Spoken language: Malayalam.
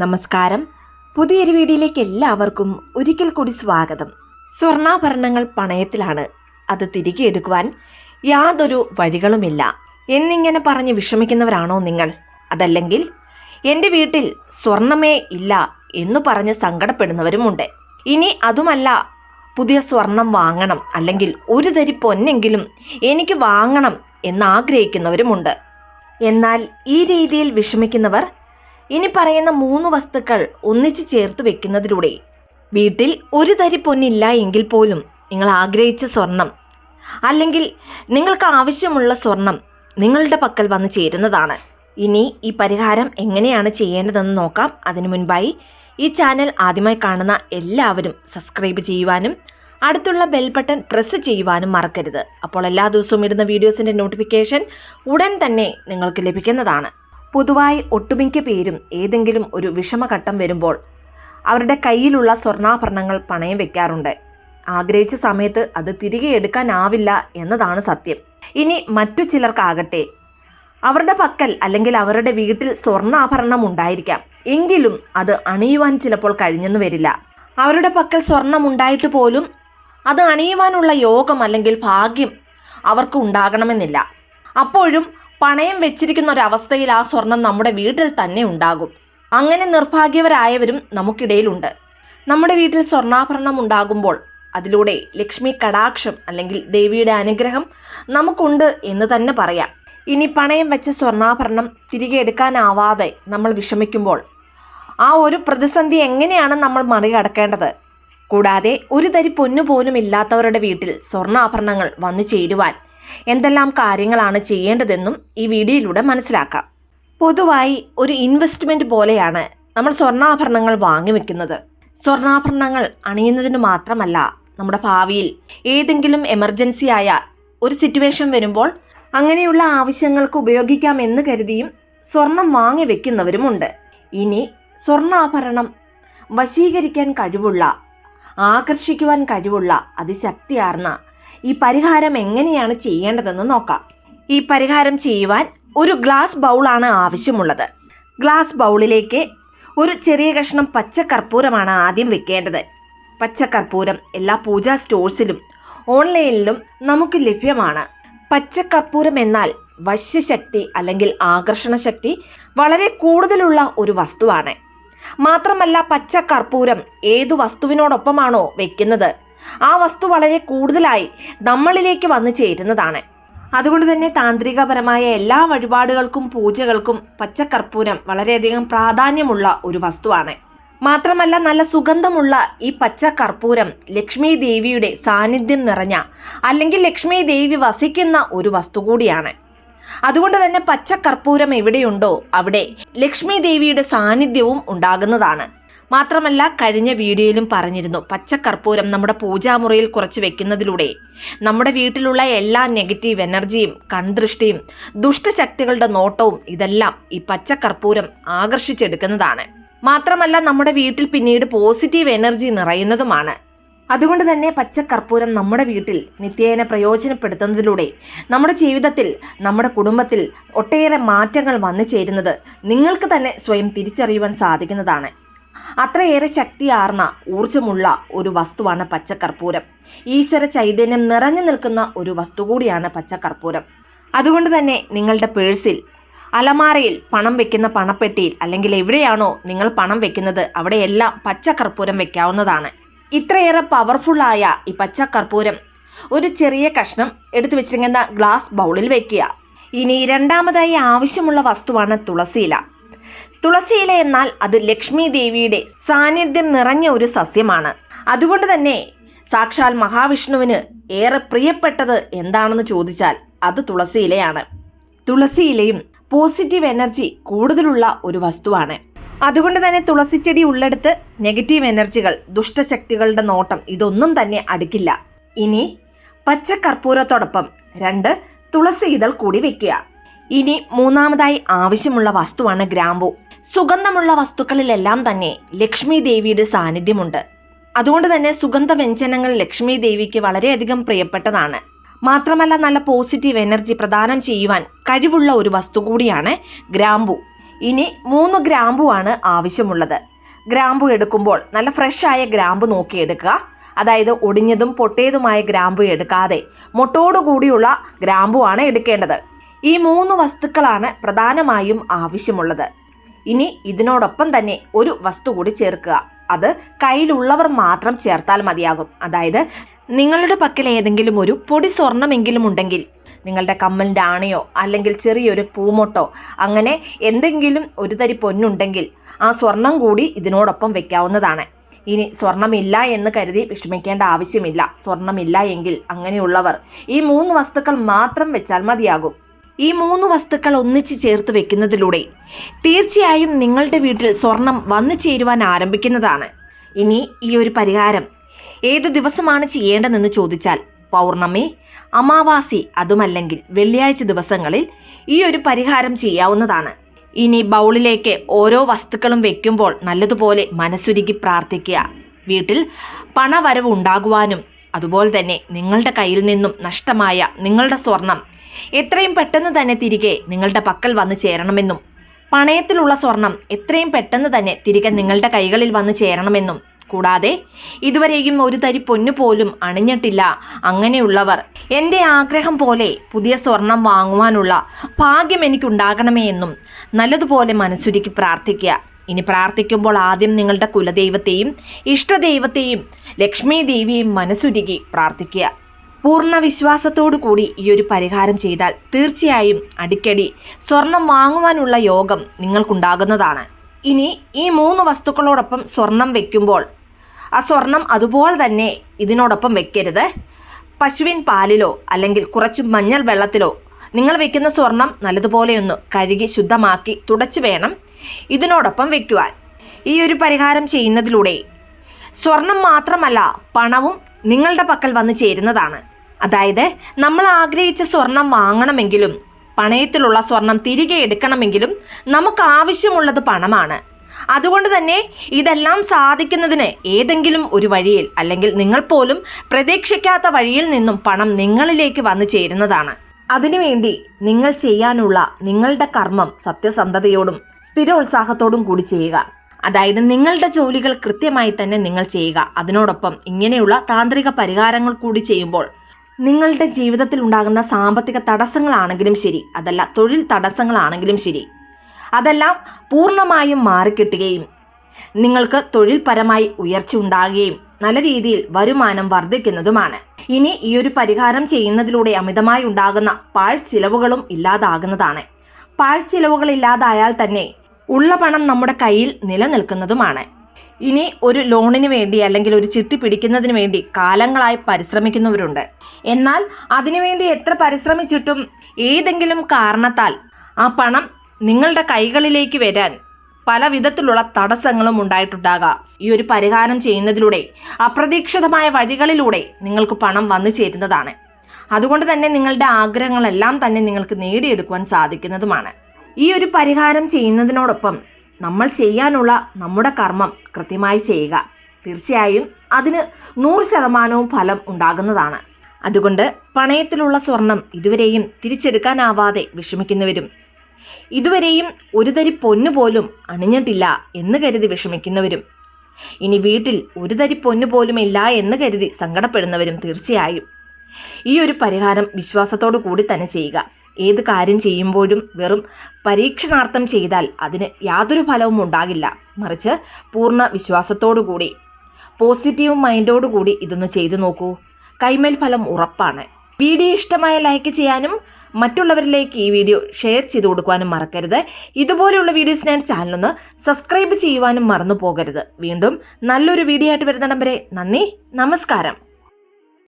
നമസ്കാരം. പുതിയൊരു വീഡിയോയിലേക്ക് എല്ലാവർക്കും ഒരിക്കൽ കൂടി സ്വാഗതം. സ്വർണാഭരണങ്ങൾ പണയത്തിലാണ്. അത് തിരികെ എടുക്കുവാൻ യാതൊരു വഴികളുമില്ല. എന്നിങ്ങനെ പറഞ്ഞ് വിഷമിക്കുന്നവരാണോ നിങ്ങൾ? അതല്ലെങ്കിൽ എന്റെ വീട്ടിൽ സ്വർണമേ ഇല്ല എന്ന് പറഞ്ഞ് സങ്കടപ്പെടുന്നവരുമുണ്ട്. ഇനി അതുമല്ല പുതിയ സ്വർണം വാങ്ങണം അല്ലെങ്കിൽ ഒരു തരി പൊന്നെങ്കിലും എനിക്ക് വാങ്ങണം എന്നാഗ്രഹിക്കുന്നവരുമുണ്ട് എന്നാൽ ഈ രീതിയിൽ വിഷമിക്കുന്നവർ ഇനി പറയുന്ന മൂന്ന് വസ്തുക്കൾ ഒന്നിച്ചു ചേർത്ത് വെക്കുന്നതിലൂടെ. വീട്ടിൽ ഒരു തരി പൊന്നില്ല എങ്കിൽ പോലും നിങ്ങൾ ആഗ്രഹിച്ച സ്വർണം അല്ലെങ്കിൽ നിങ്ങൾക്ക് ആവശ്യമുള്ള സ്വർണം നിങ്ങളുടെ പക്കൽ വന്ന് ചേരുന്നതാണ്. ഇനി ഈ പരിഹാരം എങ്ങനെയാണ് ചെയ്യേണ്ടതെന്ന് നോക്കാം. അതിനു മുൻപായി ഈ ചാനൽ ആദ്യമായി കാണുന്ന എല്ലാവരും സബ്സ്ക്രൈബ് ചെയ്യുവാനും അടുത്തുള്ള ബെൽ ബട്ടൺ പ്രസ് ചെയ്യുവാനും മറക്കരുത്. അപ്പോൾ എല്ലാ ദിവസവും ഇടുന്ന വീഡിയോസിന്റെ നോട്ടിഫിക്കേഷൻ ഉടൻ തന്നെ നിങ്ങൾക്ക് ലഭിക്കുന്നതാണ്. പൊതുവായി ഒട്ടുമിക്ക പേരും ഏതെങ്കിലും ഒരു വിഷമഘട്ടം വരുമ്പോൾ അവരുടെ കയ്യിലുള്ള സ്വർണാഭരണങ്ങൾ പണയം വെക്കാറുണ്ട്. ആഗ്രഹിച്ച സമയത്ത് അത് തിരികെ എടുക്കാനാവില്ല എന്നതാണ് സത്യം. ഇനി മറ്റു ചിലർക്കാകട്ടെ അവരുടെ പക്കൽ അല്ലെങ്കിൽ അവരുടെ വീട്ടിൽ സ്വർണാഭരണം ഉണ്ടായിരിക്കാം. എങ്കിലും അത് അണിയുവാൻ ചിലപ്പോൾ കഴിഞ്ഞെന്ന് വരില്ല. അവരുടെ പക്കൽ സ്വർണം ഉണ്ടായിട്ട് പോലും അത് അണിയുവാനുള്ള യോഗം അല്ലെങ്കിൽ ഭാഗ്യം അവർക്ക് ഉണ്ടാകണമെന്നില്ല. അപ്പോഴും പണയം വെച്ചിരിക്കുന്ന ഒരവസ്ഥയിൽ ആ സ്വർണം നമ്മുടെ വീട്ടിൽ തന്നെ ഉണ്ടാകും. അങ്ങനെ നിർഭാഗ്യവരായവരും നമുക്കിടയിലുണ്ട്. നമ്മുടെ വീട്ടിൽ സ്വർണാഭരണം ഉണ്ടാകുമ്പോൾ അതിലൂടെ ലക്ഷ്മി കടാക്ഷം അല്ലെങ്കിൽ ദേവിയുടെ അനുഗ്രഹം നമുക്കുണ്ട് എന്ന് തന്നെ പറയാം. ഇനി പണയം വെച്ച സ്വർണാഭരണം തിരികെ എടുക്കാനാവാതെ നമ്മൾ വിഷമിക്കുമ്പോൾ ആ ഒരു പ്രതിസന്ധി എങ്ങനെയാണ് നമ്മൾ മറികടക്കേണ്ടത്? കൂടാതെ ഒരു തരി പൊന്നു പോലും ഇല്ലാത്തവരുടെ വീട്ടിൽ സ്വർണാഭരണങ്ങൾ വന്നു ചേരുവാൻ എന്തെല്ലാം കാര്യങ്ങളാണ് ചെയ്യേണ്ടതെന്നും ഈ വീഡിയോയിലൂടെ മനസ്സിലാക്കാം. പൊതുവായി ഒരു ഇൻവെസ്റ്റ്മെന്റ് പോലെയാണ് നമ്മൾ സ്വർണാഭരണങ്ങൾ വാങ്ങി വെക്കുന്നത്. സ്വർണാഭരണങ്ങൾ അണിയുന്നതിന് മാത്രമല്ല നമ്മുടെ ഭാവിയിൽ ഏതെങ്കിലും എമർജൻസി ആയാൽ ഒരു സിറ്റുവേഷൻ വരുമ്പോൾ അങ്ങനെയുള്ള ആവശ്യങ്ങൾക്ക് ഉപയോഗിക്കാം എന്ന് കരുതിയും സ്വർണം വാങ്ങി വെക്കുന്നവരുമുണ്ട് ഇനി സ്വർണാഭരണം വശീകരിക്കാൻ കഴിവുള്ള ആകർഷിക്കുവാൻ കഴിവുള്ള അതിശക്തിയാർന്ന ഈ പരിഹാരം എങ്ങനെയാണ് ചെയ്യേണ്ടതെന്ന് നോക്കാം. ഈ പരിഹാരം ചെയ്യുവാൻ ഒരു ഗ്ലാസ് ബൗളാണ് ആവശ്യമുള്ളത്. ഗ്ലാസ് ബൗളിലേക്ക് ഒരു ചെറിയ കഷ്ണം പച്ചക്കർപ്പൂരമാണ് ആദ്യം വെക്കേണ്ടത്. പച്ചക്കർപ്പൂരം എല്ലാ പൂജാ സ്റ്റോഴ്സിലും ഓൺലൈനിലും നമുക്ക് ലഭ്യമാണ്. പച്ചക്കർപ്പൂരം എന്നാൽ വശ്യശക്തി അല്ലെങ്കിൽ ആകർഷണ ശക്തി വളരെ കൂടുതലുള്ള ഒരു വസ്തുവാണ്. മാത്രമല്ല പച്ച കർപ്പൂരം ഏതു വസ്തുവിനോടൊപ്പമാണോ വെക്കുന്നത്? ആ വസ്തു വളരെ കൂടുതലായി നമ്മളിലേക്ക് വന്നു ചേരുന്നതാണ്. അതുകൊണ്ട് തന്നെ താന്ത്രികപരമായ എല്ലാ വഴിപാടുകൾക്കും പൂജകൾക്കും പച്ചക്കർപ്പൂരം വളരെയധികം പ്രാധാന്യമുള്ള ഒരു വസ്തുവാണ്. മാത്രമല്ല നല്ല സുഗന്ധമുള്ള ഈ പച്ച കർപ്പൂരം ലക്ഷ്മി ദേവിയുടെ സാന്നിധ്യം നിറഞ്ഞ അല്ലെങ്കിൽ ലക്ഷ്മി ദേവി വസിക്കുന്ന ഒരു വസ്തു കൂടിയാണ്. അതുകൊണ്ട് തന്നെ പച്ച കർപ്പൂരം എവിടെയുണ്ടോ അവിടെ ലക്ഷ്മി ദേവിയുടെ സാന്നിധ്യവും ഉണ്ടാകുന്നതാണ്. മാത്രമല്ല കഴിഞ്ഞ വീഡിയോയിലും പറഞ്ഞിരുന്നു പച്ചക്കർപ്പൂരം നമ്മുടെ പൂജാമുറിയിൽ കുറച്ച് വെക്കുന്നതിലൂടെ നമ്മുടെ വീട്ടിലുള്ള എല്ലാ നെഗറ്റീവ് എനർജിയും കൺദൃഷ്ടിയും ദുഷ്ടശക്തികളുടെ നോട്ടവും ഇതെല്ലാം ഈ പച്ചക്കർപ്പൂരം ആകർഷിച്ചെടുക്കുന്നതാണ്. മാത്രമല്ല നമ്മുടെ വീട്ടിൽ പിന്നീട് പോസിറ്റീവ് എനർജി നിറയുന്നതുമാണ്. അതുകൊണ്ട് തന്നെ പച്ചക്കർപ്പൂരം നമ്മുടെ വീട്ടിൽ നിത്യേന പ്രയോജനപ്പെടുത്തുന്നതിലൂടെ നമ്മുടെ ജീവിതത്തിൽ നമ്മുടെ കുടുംബത്തിൽ ഒട്ടേറെ മാറ്റങ്ങൾ വന്നു ചേരുന്നത് നിങ്ങൾക്ക് തന്നെ സ്വയം തിരിച്ചറിയുവാൻ സാധിക്കുന്നതാണ്. അത്രയേറെ ശക്തിയാർന്ന ഊർജമുള്ള ഒരു വസ്തുവാണ് പച്ചക്കർപ്പൂരം ഈശ്വര ചൈതന്യം നിറഞ്ഞു നിൽക്കുന്ന ഒരു വസ്തു കൂടിയാണ് പച്ചക്കർപ്പൂരം അതുകൊണ്ട് തന്നെ നിങ്ങളുടെ പേഴ്സിൽ അലമാരയിൽ പണം വെക്കുന്ന പണപ്പെട്ടിയിൽ അല്ലെങ്കിൽ എവിടെയാണോ നിങ്ങൾ പണം വെക്കുന്നത് അവിടെയെല്ലാം പച്ചക്കർപ്പൂരം വെക്കാവുന്നതാണ്. ഇത്രയേറെ പവർഫുള്ളായ ഈ പച്ചക്കർപ്പൂരം ഒരു ചെറിയ കഷ്ണം എടുത്തു വെച്ചിരിക്കുന്ന ഗ്ലാസ് ബൗളിൽ വെക്കുക. ഇനി രണ്ടാമതായി ആവശ്യമുള്ള വസ്തുവാണ് തുളസിയില. തുളസിയില എന്നാൽ അത് ലക്ഷ്മി ദേവിയുടെ സാന്നിധ്യം നിറഞ്ഞ ഒരു സസ്യമാണ്. അതുകൊണ്ട് തന്നെ സാക്ഷാൽ മഹാവിഷ്ണുവിന് ഏറെ പ്രിയപ്പെട്ടത് എന്താണെന്ന് ചോദിച്ചാൽ അത് തുളസിയിലയാണ്. തുളസിയിലയും പോസിറ്റീവ് എനർജി കൂടുതലുള്ള ഒരു വസ്തുവാണ്. അതുകൊണ്ട് തന്നെ തുളസിച്ചെടി ഉള്ളെടുത്ത് നെഗറ്റീവ് എനർജികൾ ദുഷ്ടശക്തികളുടെ നോട്ടം ഇതൊന്നും തന്നെ അടുക്കില്ല. ഇനി പച്ചക്കർപ്പൂരത്തോടൊപ്പം രണ്ട് തുളസി ഇതൾ കൂടി വെക്കുക. ഇനി മൂന്നാമതായി ആവശ്യമുള്ള വസ്തുവാണ് ഗ്രാമ്പു. സുഗന്ധമുള്ള വസ്തുക്കളിലെല്ലാം തന്നെ ലക്ഷ്മി ദേവിയുടെ സാന്നിധ്യമുണ്ട്. അതുകൊണ്ട് തന്നെ സുഗന്ധ വ്യഞ്ജനങ്ങൾ ലക്ഷ്മി ദേവിക്ക് വളരെയധികം പ്രിയപ്പെട്ടതാണ്. മാത്രമല്ല നല്ല പോസിറ്റീവ് എനർജി പ്രദാനം ചെയ്യുവാൻ കഴിവുള്ള ഒരു വസ്തു കൂടിയാണ് ഗ്രാമ്പു. ഇനി മൂന്ന് ഗ്രാമ്പുവാണ് ആവശ്യമുള്ളത്. ഗ്രാമ്പു എടുക്കുമ്പോൾ നല്ല ഫ്രഷായ ഗ്രാമ്പു നോക്കിയെടുക്കുക അതായത് ഒടിഞ്ഞതും പൊട്ടിയതുമായ ഗ്രാമ്പു എടുക്കാതെ മുട്ടോടു കൂടിയുള്ള ഗ്രാമ്പുവാണ് എടുക്കേണ്ടത്. ഈ മൂന്ന് വസ്തുക്കളാണ് പ്രധാനമായും ആവശ്യമുള്ളത്. ഇനി ഇതിനോടൊപ്പം തന്നെ ഒരു വസ്തു കൂടി ചേർക്കുക. അത് കയ്യിലുള്ളവർ മാത്രം ചേർത്താൽ മതിയാകും. അതായത് നിങ്ങളുടെ പക്കൽ ഏതെങ്കിലും ഒരു പൊടി സ്വർണമെങ്കിലും ഉണ്ടെങ്കിൽ നിങ്ങളുടെ കമ്മലിന്റെ ആണയോ അല്ലെങ്കിൽ ചെറിയൊരു പൂമൊട്ടോ അങ്ങനെ എന്തെങ്കിലും ഒരു തരി പൊന്നുണ്ടെങ്കിൽ ആ സ്വർണം കൂടി ഇതിനോടൊപ്പം വെക്കാവുന്നതാണ്. ഇനി സ്വർണമില്ല എന്ന് കരുതി വിഷമിക്കേണ്ട ആവശ്യമില്ല. സ്വർണമില്ല എങ്കിൽ അങ്ങനെയുള്ളവർ ഈ മൂന്ന് വസ്തുക്കൾ മാത്രം വെച്ചാൽ മതിയാകും. ഈ മൂന്ന് വസ്തുക്കൾ ഒന്നിച്ച് ചേർത്ത് വെക്കുന്നതിലൂടെ തീർച്ചയായും നിങ്ങളുടെ വീട്ടിൽ സ്വർണം വന്നു ചേരുവാൻ ആരംഭിക്കുന്നതാണ്. ഇനി ഈ ഒരു പരിഹാരം. ഏത് ദിവസമാണ് ചെയ്യേണ്ടതെന്ന് ചോദിച്ചാൽ പൗർണമി അമാവാസി അതുമല്ലെങ്കിൽ വെള്ളിയാഴ്ച ദിവസങ്ങളിൽ ഈ ഒരു പരിഹാരം ചെയ്യാവുന്നതാണ്. ഇനി ബൗളിലേക്ക് ഓരോ വസ്തുക്കളും വെക്കുമ്പോൾ നല്ലതുപോലെ മനസ്സുരുകി പ്രാർത്ഥിക്കുക. വീട്ടിൽ പണവരവ് ഉണ്ടാകുവാനും അതുപോലെ തന്നെ നിങ്ങളുടെ കയ്യിൽ നിന്നും നഷ്ടമായ നിങ്ങളുടെ സ്വർണം എത്രയും പെട്ടെന്ന് തന്നെ തിരികെ നിങ്ങളുടെ പക്കൽ വന്ന് ചേരണമെന്നും പണയത്തിലുള്ള സ്വർണം എത്രയും പെട്ടെന്ന് തന്നെ തിരികെ നിങ്ങളുടെ കൈകളിൽ വന്ന് ചേരണമെന്നും. കൂടാതെ ഇതുവരെയും ഒരു തരി പൊന്നു പോലും അണിഞ്ഞിട്ടില്ല. അങ്ങനെയുള്ളവർ എന്റെ ആഗ്രഹം പോലെ പുതിയ സ്വർണം വാങ്ങുവാനുള്ള ഭാഗ്യം എനിക്കുണ്ടാകണമേ എന്നും നല്ലതുപോലെ മനസ്സുരുക്കി പ്രാർത്ഥിക്കുക. ഇനി പ്രാർത്ഥിക്കുമ്പോൾ ആദ്യം നിങ്ങളുടെ കുലദൈവത്തെയും ഇഷ്ടദൈവത്തെയും ലക്ഷ്മി ദേവിയെയും മനസ്സുരുകി പ്രാർത്ഥിക്കുക. പൂർണ വിശ്വാസത്തോടു കൂടി ഈ ഒരു പരിഹാരം ചെയ്താൽ തീർച്ചയായും അടിക്കടി സ്വർണം വാങ്ങുവാനുള്ള യോഗം നിങ്ങൾക്കുണ്ടാകുന്നതാണ്. ഇനി ഈ മൂന്ന് വസ്തുക്കളോടൊപ്പം സ്വർണം വെക്കുമ്പോൾ ആ സ്വർണം അതുപോലെ തന്നെ ഇതിനോടൊപ്പം വെക്കരുത്. പശുവിൻ പാലിലോ അല്ലെങ്കിൽ കുറച്ച് മഞ്ഞൾ വെള്ളത്തിലോ നിങ്ങൾ വെക്കുന്ന സ്വർണം നല്ലതുപോലെയൊന്ന് കഴുകി ശുദ്ധമാക്കി തുടച്ചു വേണം. ഇതിനോടൊപ്പം വെക്കുവാൻ. ഈ ഒരു പരിഹാരം ചെയ്യുന്നതിലൂടെ സ്വർണം മാത്രമല്ല പണവും നിങ്ങളുടെ പക്കൽ വന്ന് ചേരുന്നതാണ്. അതായത് നമ്മൾ ആഗ്രഹിച്ച സ്വർണം വാങ്ങണമെങ്കിലും പണയത്തിലുള്ള സ്വർണം തിരികെ എടുക്കണമെങ്കിലും നമുക്ക് ആവശ്യമുള്ളത് പണമാണ്. അതുകൊണ്ട് തന്നെ ഇതെല്ലാം സാധിക്കുന്നതിന് ഏതെങ്കിലും ഒരു വഴിയിൽ അല്ലെങ്കിൽ നിങ്ങൾ പോലും പ്രതീക്ഷിക്കാത്ത വഴിയിൽ നിന്നും പണം നിങ്ങളിലേക്ക് വന്നു ചേരുന്നതാണ്. അതിനുവേണ്ടി നിങ്ങൾ ചെയ്യാനുള്ള നിങ്ങളുടെ കർമ്മം സത്യസന്ധതയോടും സ്ഥിരോത്സാഹത്തോടും കൂടി ചെയ്യുക. അതായത് നിങ്ങളുടെ ജോലികൾ കൃത്യമായി തന്നെ നിങ്ങൾ ചെയ്യുക. അതിനോടൊപ്പം ഇങ്ങനെയുള്ള താന്ത്രിക പരിഹാരങ്ങൾ കൂടി ചെയ്യുമ്പോൾ നിങ്ങളുടെ ജീവിതത്തിൽ ഉണ്ടാകുന്ന സാമ്പത്തിക തടസ്സങ്ങളാണെങ്കിലും ശരി. അതല്ല തൊഴിൽ തടസ്സങ്ങളാണെങ്കിലും ശരി. അതെല്ലാം പൂർണമായും മാറിക്കിട്ടുകയും നിങ്ങൾക്ക് തൊഴിൽപരമായി ഉയർച്ച ഉണ്ടാകുകയും നല്ല രീതിയിൽ വരുമാനം വർദ്ധിക്കുന്നതുമാണ്. ഇനി ഈ ഒരു പരിഹാരം ചെയ്യുന്നതിലൂടെ അമിതമായി ഉണ്ടാകുന്ന പാഴ്ചിലവുകളും ഇല്ലാതാകുന്നതാണ്. പാഴ്ചിലവുകൾ ഇല്ലാതായാൽ തന്നെ ഉള്ള പണം നമ്മുടെ കയ്യിൽ നിലനിൽക്കുന്നതുമാണ്. ഇനി ഒരു ലോണിന് വേണ്ടി അല്ലെങ്കിൽ ഒരു ചിട്ടി പിടിക്കുന്നതിന് വേണ്ടി കാലങ്ങളായി പരിശ്രമിക്കുന്നവരുണ്ട്. എന്നാൽ അതിനുവേണ്ടി എത്ര പരിശ്രമിച്ചിട്ടും ഏതെങ്കിലും കാരണത്താൽ ആ പണം നിങ്ങളുടെ കൈകളിലേക്ക് വരാൻ പല വിധത്തിലുള്ള തടസ്സങ്ങളും ഉണ്ടായിട്ടുണ്ടാകാം. ഈ ഒരു പരിഹാരം ചെയ്യുന്നതിലൂടെ അപ്രതീക്ഷിതമായ വഴികളിലൂടെ നിങ്ങൾക്ക് പണം വന്നു ചേരുന്നതാണ്. അതുകൊണ്ട് തന്നെ നിങ്ങളുടെ ആഗ്രഹങ്ങളെല്ലാം തന്നെ നിങ്ങൾക്ക് നേടിയെടുക്കുവാൻ സാധിക്കുന്നതുമാണ്. ഈ ഒരു പരിഹാരം ചെയ്യുന്നതിനോടൊപ്പം നമ്മൾ ചെയ്യാനുള്ള നമ്മുടെ കർമ്മം കൃത്യമായി ചെയ്യുക. തീർച്ചയായും അതിന് നൂറ് ശതമാനവും ഫലം ഉണ്ടാകുന്നതാണ്. അതുകൊണ്ട് പണയത്തിലുള്ള സ്വർണം ഇതുവരെയും തിരിച്ചെടുക്കാനാവാതെ വിഷമിക്കുന്നവരും ഇതുവരെയും ഒരു തരി പൊന്നു പോലും അണിഞ്ഞിട്ടില്ല എന്ന് കരുതി വിഷമിക്കുന്നവരും. ഇനി വീട്ടിൽ ഒരു തരി പൊന്നു പോലും ഇല്ല എന്ന് കരുതി സങ്കടപ്പെടുന്നവരും തീർച്ചയായും. ഈ ഒരു പരിഹാരം വിശ്വാസത്തോടു കൂടി തന്നെ ചെയ്യുക. ഏത് കാര്യം ചെയ്യുമ്പോഴും വെറും പരീക്ഷണാർത്ഥം ചെയ്താൽ അതിന് യാതൊരു ഫലവും ഉണ്ടാകില്ല. മറിച്ച് പൂർണ വിശ്വാസത്തോടു കൂടി. പോസിറ്റീവ് മൈൻഡോടു കൂടി ഇതൊന്ന് ചെയ്തു നോക്കൂ. കൈമേൽ ഫലം ഉറപ്പാണ്. വീഡിയോ ഇഷ്ടമായ ലൈക്ക് ചെയ്യാനും മറ്റുള്ളവരിലേക്ക് ഈ വീഡിയോ ഷെയർ ചെയ്ത് കൊടുക്കുവാനും മറക്കരുത്. ഇതുപോലെയുള്ള വീഡിയോസിനായി ചാനലൊന്ന് സബ്സ്ക്രൈബ് ചെയ്യുവാനും മറന്നു പോകരുത്. വീണ്ടും നല്ലൊരു വീഡിയോ ആയിട്ട് വരുന്നിടം വരെ നന്ദി നമസ്കാരം.